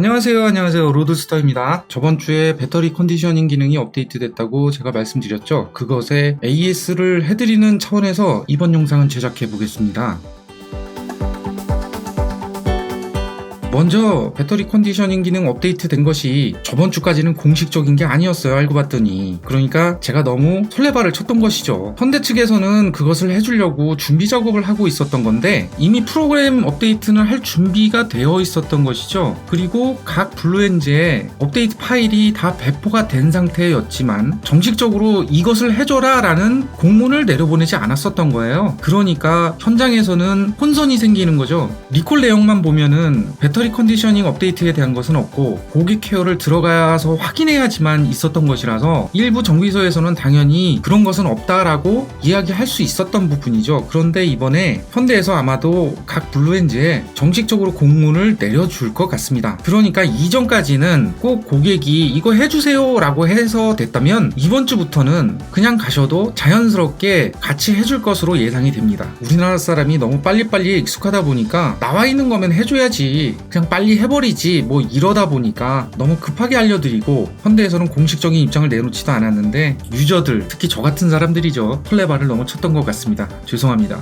안녕하세요. 안녕하세요. 로드스터입니다. 저번 주에 배터리 컨디셔닝 기능이 업데이트 됐다고 제가 말씀드렸죠. 그것에 AS를 해드리는 차원에서 이번 영상은 제작해 보겠습니다. 먼저 배터리 컨디셔닝 기능 업데이트 된 것이 저번 주까지는 공식적인 게 아니었어요 알고 봤더니. 그러니까 제가 너무 설레발을 쳤던 것이죠. 현대 측에서는 그것을 해주려고 준비 작업을 하고 있었던 건데 이미 프로그램 업데이트는 할 준비가 되어 있었던 것이죠. 그리고 각 블루엔즈에 업데이트 파일이 다 배포가 된 상태였지만 정식적으로 이것을 해줘라 라는 공문을 내려보내지 않았었던 거예요. 그러니까 현장에서는 혼선이 생기는 거죠. 리콜 내용만 보면은 배터리 배터리 컨디셔닝 업데이트에 대한 것은 없고 고객 케어를 들어가서 확인해야지만 있었던 것이라서 일부 정비소에서는 당연히 그런 것은 없다라고 이야기할 수 있었던 부분이죠. 그런데 이번에 현대에서 아마도 각 블루엔즈에 정식적으로 공문을 내려줄 것 같습니다. 그러니까 이전까지는 꼭 고객이 이거 해주세요라고 해서 됐다면 이번 주부터는 그냥 가셔도 자연스럽게 같이 해줄 것으로 예상이 됩니다. 우리나라 사람이 너무 빨리빨리 익숙하다 보니까 나와 있는 거면 해줘야지 그냥 빨리 해버리지. 뭐 이러다 보니까 너무 급하게 알려드리고 현대에서는 공식적인 입장을 내놓지도 않았는데 유저들 특히 저 같은 사람들이죠. 털레발을 너무 쳤던 것 같습니다. 죄송합니다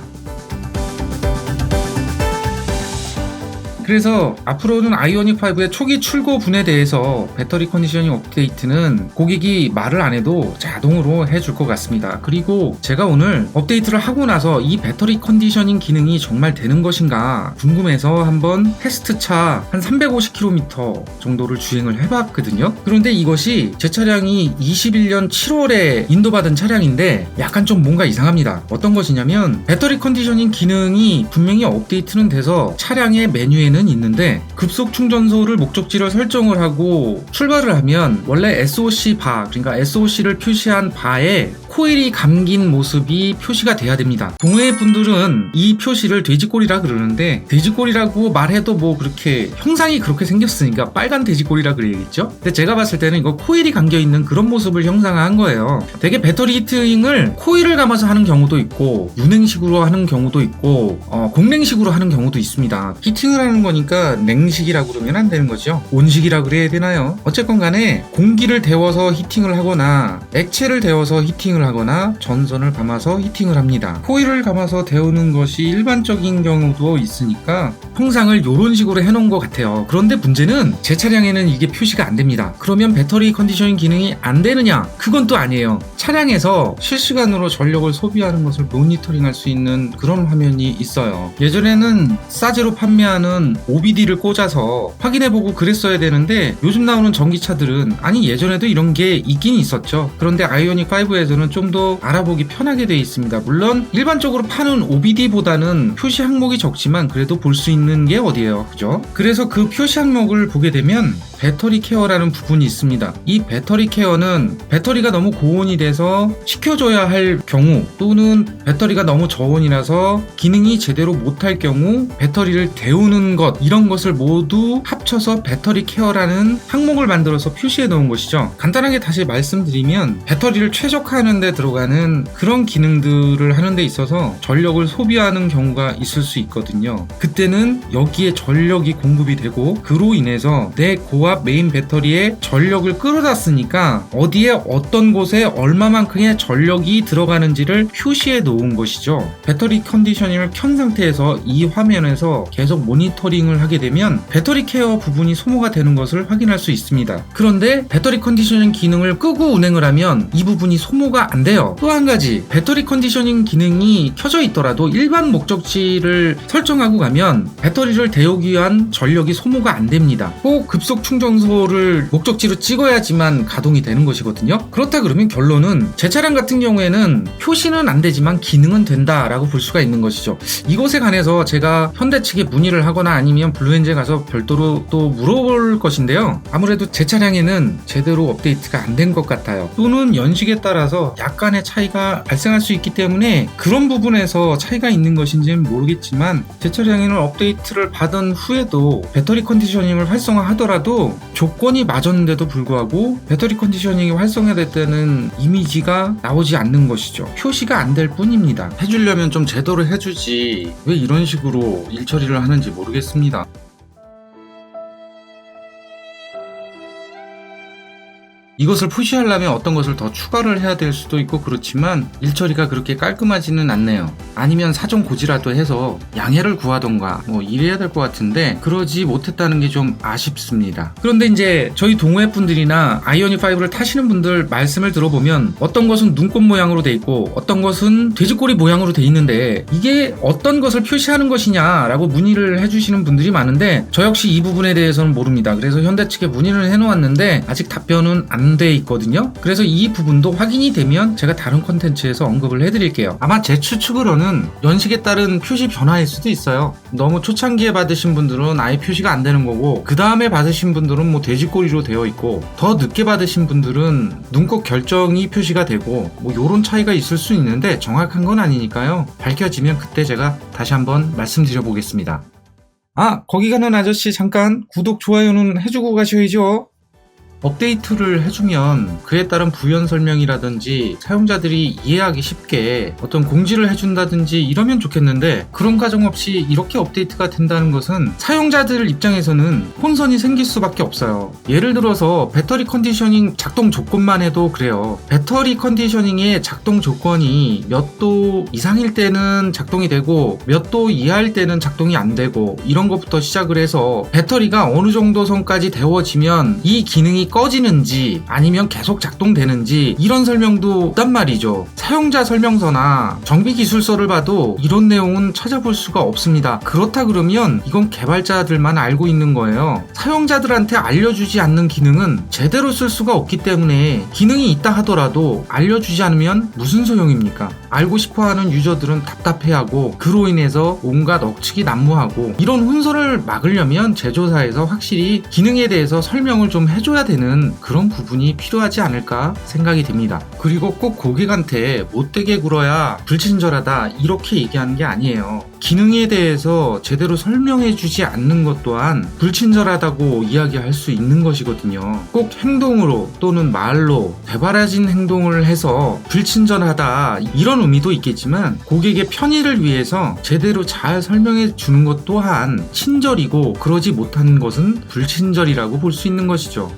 그래서 앞으로는 아이오닉 5의 초기 출고 분에 대해서 배터리 컨디셔닝 업데이트는 고객이 말을 안 해도 자동으로 해줄 것 같습니다. 그리고 제가 오늘 업데이트를 하고 나서 이 배터리 컨디셔닝 기능이 정말 되는 것인가 궁금해서 한번 테스트차 한 350km 정도를 주행을 해봤거든요. 그런데 이것이 제 차량이 21년 7월에 인도받은 차량인데 약간 좀 뭔가 이상합니다. 어떤 것이냐면 배터리 컨디셔닝 기능이 분명히 업데이트는 돼서 차량의 메뉴에는 는 있는데 급속 충전소를 목적지로 설정을 하고 출발을 하면 원래 SOC 바 그러니까 SOC를 표시한 바에 코일이 감긴 모습이 표시가 돼야 됩니다. 동호회 분들은 이 표시를 돼지꼬리라 그러는데 돼지꼬리라고 말해도 뭐 그렇게 형상이 그렇게 생겼으니까 빨간 돼지꼬리라 그래야겠죠? 근데 제가 봤을 때는 이거 코일이 감겨 있는 그런 모습을 형상화한 거예요. 되게 배터리 히팅을 코일을 감아서 하는 경우도 있고 윤행식으로 하는 경우도 있고 어, 공냉식으로 하는 경우도 있습니다. 히팅을 하는 거니까 냉식이라고 그러면 안 되는 거죠. 온식이라 그래야 되나요? 어쨌건 간에 공기를 데워서 히팅을 하거나 액체를 데워서 히팅을 하거나 전선을 감아서 히팅을 합니다. 코일을 감아서 데우는 것이 일반적인 경우도 있으니까 통상을 이런 식으로 해놓은 것 같아요. 그런데 문제는 제 차량에는 이게 표시가 안 됩니다. 그러면 배터리 컨디셔닝 기능이 안 되느냐? 그건 또 아니에요. 차량에서 실시간으로 전력을 소비하는 것을 모니터링할 수 있는 그런 화면이 있어요. 예전에는 싸제로 판매하는 OBD를 꽂아서 확인해보고 그랬어야 되는데 요즘 나오는 전기차들은 아니 예전에도 이런 게 있긴 있었죠. 그런데 아이오닉 5에서는 좀 더 알아보기 편하게 되어 있습니다. 물론 일반적으로 파는 OBD보다는 표시 항목이 적지만 그래도 볼 수 있는 게 어디예요. 그죠? 그래서 그 표시 항목을 보게 되면 배터리 케어라는 부분이 있습니다. 이 배터리 케어는 배터리가 너무 고온이 돼서 식혀줘야 할 경우 또는 배터리가 너무 저온이라서 기능이 제대로 못할 경우 배터리를 데우는 것 이런 것을 모두 합쳐서 배터리 케어라는 항목을 만들어서 표시해 놓은 것이죠. 간단하게 다시 말씀드리면 배터리를 최적화하는 데 들어가는 그런 기능들을 하는 데 있어서 전력을 소비하는 경우가 있을 수 있거든요. 그때는 여기에 전력이 공급이 되고 그로 인해서 내 고압 조합 메인 배터리에 전력을 끌어다 쓰니까 어디에 어떤 곳에 얼마만큼의 전력이 들어가는지를 표시해 놓은 것이죠. 배터리 컨디셔닝을 켠 상태에서 이 화면에서 계속 모니터링을 하게 되면 배터리 케어 부분이 소모가 되는 것을 확인할 수 있습니다. 그런데 배터리 컨디셔닝 기능을 끄고 운행을 하면 이 부분이 소모가 안 돼요. 또 한 가지 배터리 컨디셔닝 기능이 켜져 있더라도 일반 목적지를 설정하고 가면 배터리를 데우기 위한 전력이 소모가 안 됩니다. 꼭 급속 충전 충전소를 목적지로 찍어야지만 가동이 되는 것이거든요. 그렇다 그러면 결론은 제 차량 같은 경우에는 표시는 안 되지만 기능은 된다라고 볼 수가 있는 것이죠. 이것에 관해서 제가 현대 측에 문의를 하거나 아니면 블루엔즈에 가서 별도로 또 물어볼 것인데요. 아무래도 제 차량에는 제대로 업데이트가 안 된 것 같아요. 또는 연식에 따라서 약간의 차이가 발생할 수 있기 때문에 그런 부분에서 차이가 있는 것인지는 모르겠지만 제 차량에는 업데이트를 받은 후에도 배터리 컨디셔닝을 활성화하더라도 조건이 맞았는데도 불구하고 배터리 컨디셔닝이 활성화될 때는 이미지가 나오지 않는 것이죠. 표시가 안 될 뿐입니다. 해주려면 좀 제대로 해주지 왜 이런 식으로 일 처리를 하는지 모르겠습니다. 이것을 표시하려면 어떤 것을 더 추가를 해야 될 수도 있고 그렇지만 일처리가 그렇게 깔끔하지는 않네요. 아니면 사전 고지라도 해서 양해를 구하던가 뭐 이래야 될 것 같은데 그러지 못했다는 게 좀 아쉽습니다. 그런데 이제 저희 동호회 분들이나 아이오닉 5를 타시는 분들 말씀을 들어보면 어떤 것은 눈꽃 모양으로 돼 있고 어떤 것은 돼지꼬리 모양으로 돼 있는데 이게 어떤 것을 표시하는 것이냐라고 문의를 해주시는 분들이 많은데 저 역시 이 부분에 대해서는 모릅니다. 그래서 현대 측에 문의를 해놓았는데 아직 답변은 안돼 있거든요. 그래서 이 부분도 확인이 되면 제가 다른 콘텐츠에서 언급을 해드릴게요. 아마 제 추측으로는 연식에 따른 표시 변화일 수도 있어요. 너무 초창기에 받으신 분들은 아예 표시가 안 되는 거고 그 다음에 받으신 분들은 뭐 돼지꼬리로 되어 있고 더 늦게 받으신 분들은 눈꽃 결정이 표시가 되고 뭐 요런 차이가 있을 수 있는데 정확한 건 아니니까요. 밝혀지면 그때 제가 다시 한번 말씀드려 보겠습니다. 아, 거기 가는 아저씨 잠깐 구독, 좋아요는 해주고 가셔야죠. 업데이트를 해주면 그에 따른 부연 설명이라든지 사용자들이 이해하기 쉽게 어떤 공지를 해준다든지 이러면 좋겠는데 그런 과정 없이 이렇게 업데이트가 된다는 것은 사용자들 입장에서는 혼선이 생길 수밖에 없어요. 예를 들어서 배터리 컨디셔닝 작동 조건만 해도 그래요. 배터리 컨디셔닝의 작동 조건이 몇 도 이상일 때는 작동이 되고 몇 도 이하일 때는 작동이 안 되고 이런 것부터 시작을 해서 배터리가 어느 정도 선까지 데워지면 이 기능이 꺼지는지 아니면 계속 작동되는지 이런 설명도 없단 말이죠. 사용자 설명서나 정비 기술서를 봐도 이런 내용은 찾아볼 수가 없습니다. 그렇다 그러면 이건 개발자들만 알고 있는 거예요. 사용자들한테 알려주지 않는 기능은 제대로 쓸 수가 없기 때문에 기능이 있다 하더라도 알려주지 않으면 무슨 소용입니까? 알고 싶어 하는 유저들은 답답해하고 그로 인해서 온갖 억측이 난무하고 이런 혼선을 막으려면 제조사에서 확실히 기능에 대해서 설명을 좀 해줘야 되는 그런 부분이 필요하지 않을까 생각이 듭니다. 그리고 꼭 고객한테 못되게 굴어야 불친절하다 이렇게 얘기하는 게 아니에요. 기능에 대해서 제대로 설명해 주지 않는 것 또한 불친절하다고 이야기할 수 있는 것이거든요. 꼭 행동으로 또는 말로 대바라진 행동을 해서 불친절하다 이런 의미도 있겠지만 고객의 편의를 위해서 제대로 잘 설명해 주는 것 또한 친절이고 그러지 못하는 것은 불친절이라고 볼 수 있는 것이죠.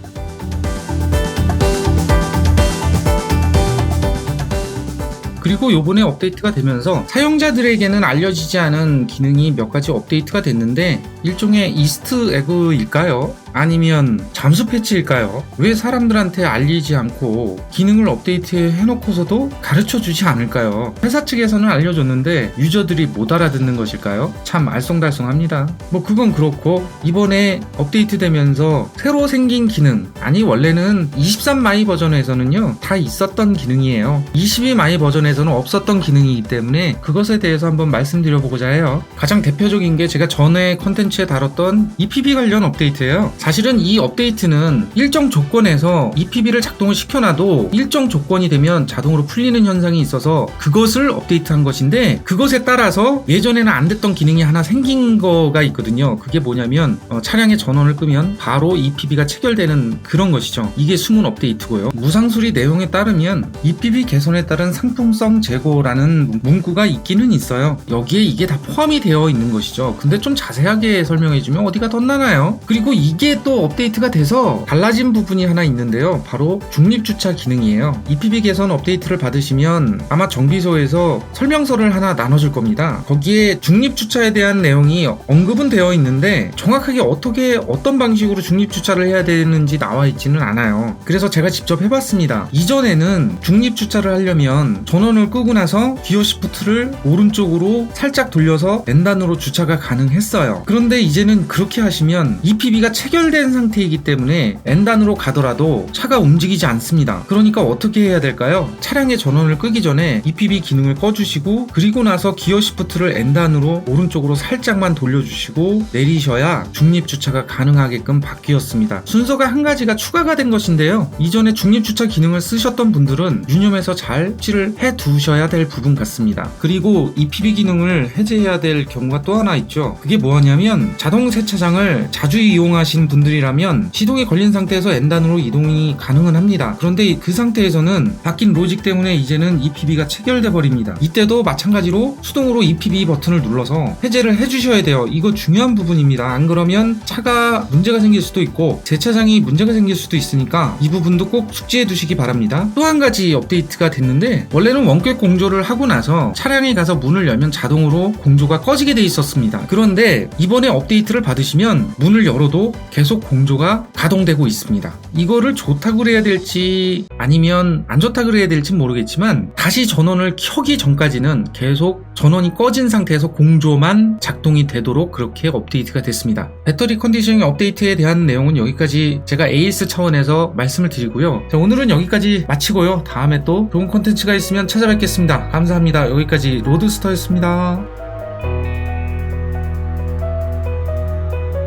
그리고 요번에 업데이트가 되면서 사용자들에게는 알려지지 않은 기능이 몇 가지 업데이트가 됐는데 일종의 이스트 에그일까요? 아니면 잠수 패치일까요? 왜 사람들한테 알리지 않고 기능을 업데이트 해놓고서도 가르쳐 주지 않을까요? 회사 측에서는 알려줬는데 유저들이 못 알아듣는 것일까요? 참 알쏭달쏭합니다. 뭐 그건 그렇고 이번에 업데이트 되면서 새로 생긴 기능 아니 원래는 23 마이 버전에서는요 다 있었던 기능이에요. 22 마이 버전에서는 없었던 기능이기 때문에 그것에 대해서 한번 말씀드려보고자 해요. 가장 대표적인 게 제가 전에 컨텐츠에 다뤘던 EPB 관련 업데이트예요. 사실은 이 업데이트는 일정 조건에서 EPB를 작동을 시켜놔도 일정 조건이 되면 자동으로 풀리는 현상이 있어서 그것을 업데이트한 것인데 그것에 따라서 예전에는 안 됐던 기능이 하나 생긴 거가 있거든요. 그게 뭐냐면 어, 차량의 전원을 끄면 바로 EPB가 체결되는 그런 것이죠. 이게 숨은 업데이트고요. 무상수리 내용에 따르면 EPB 개선에 따른 상품성 제고라는 문구가 있기는 있어요. 여기에 이게 다 포함이 되어 있는 것이죠. 근데 좀 자세하게 설명해주면 어디가 덧나나요? 그리고 이게 또 업데이트가 돼서 달라진 부분이 하나 있는데요. 바로 중립주차 기능이에요. EPB 개선 업데이트를 받으시면 아마 정비소에서 설명서를 하나 나눠줄 겁니다. 거기에 중립주차에 대한 내용이 언급은 되어 있는데 정확하게 어떻게 어떤 방식으로 중립주차를 해야 되는지 나와 있지는 않아요. 그래서 제가 직접 해봤습니다. 이전에는 중립주차를 하려면 전원을 끄고 나서 기어 시프트를 오른쪽으로 살짝 돌려서 랜단으로 주차가 가능했어요. 그런데 이제는 그렇게 하시면 EPB가 체결 된 상태이기 때문에 N단으로 가더라도 차가 움직이지 않습니다. 그러니까 어떻게 해야 될까요? 차량의 전원을 끄기 전에 EPB 기능을 꺼주시고 그리고 나서 기어 시프트를 N단으로 오른쪽으로 살짝만 돌려주시고 내리셔야 중립 주차가 가능하게끔 바뀌었습니다. 순서가 한 가지가 추가가 된 것인데요. 이전에 중립 주차 기능을 쓰셨던 분들은 유념해서 잘 칠을 해 두셔야 될 부분 같습니다. 그리고 EPB 기능을 해제해야 될 경우가 또 하나 있죠. 그게 뭐냐면 자동 세차장을 자주 이용하신 분들이라면 시동이 걸린 상태에서 N단으로 이동이 가능은 합니다. 그런데 그 상태에서는 바뀐 로직 때문에 이제는 EPB가 체결돼 버립니다. 이때도 마찬가지로 수동으로 EPB 버튼을 눌러서 해제를 해주셔야 돼요. 이거 중요한 부분입니다. 안 그러면 차가 문제가 생길 수도 있고 제 차장이 문제가 생길 수도 있으니까 이 부분도 꼭 숙지해 두시기 바랍니다. 또 한 가지 업데이트가 됐는데 원래는 원격 공조를 하고 나서 차량에 가서 문을 열면 자동으로 공조가 꺼지게 돼 있었습니다. 그런데 이번에 업데이트를 받으시면 문을 열어도 계속 공조가 가동되고 있습니다. 이거를 좋다고 그래야 될지 아니면 안 좋다고 그래야 될지 모르겠지만 다시 전원을 켜기 전까지는 계속 전원이 꺼진 상태에서 공조만 작동이 되도록 그렇게 업데이트가 됐습니다. 배터리 컨디셔닝 업데이트에 대한 내용은 여기까지 제가 AS 차원에서 말씀을 드리고요. 자, 오늘은 여기까지 마치고요. 다음에 또 좋은 콘텐츠가 있으면 찾아뵙겠습니다. 감사합니다. 여기까지 로드스터였습니다.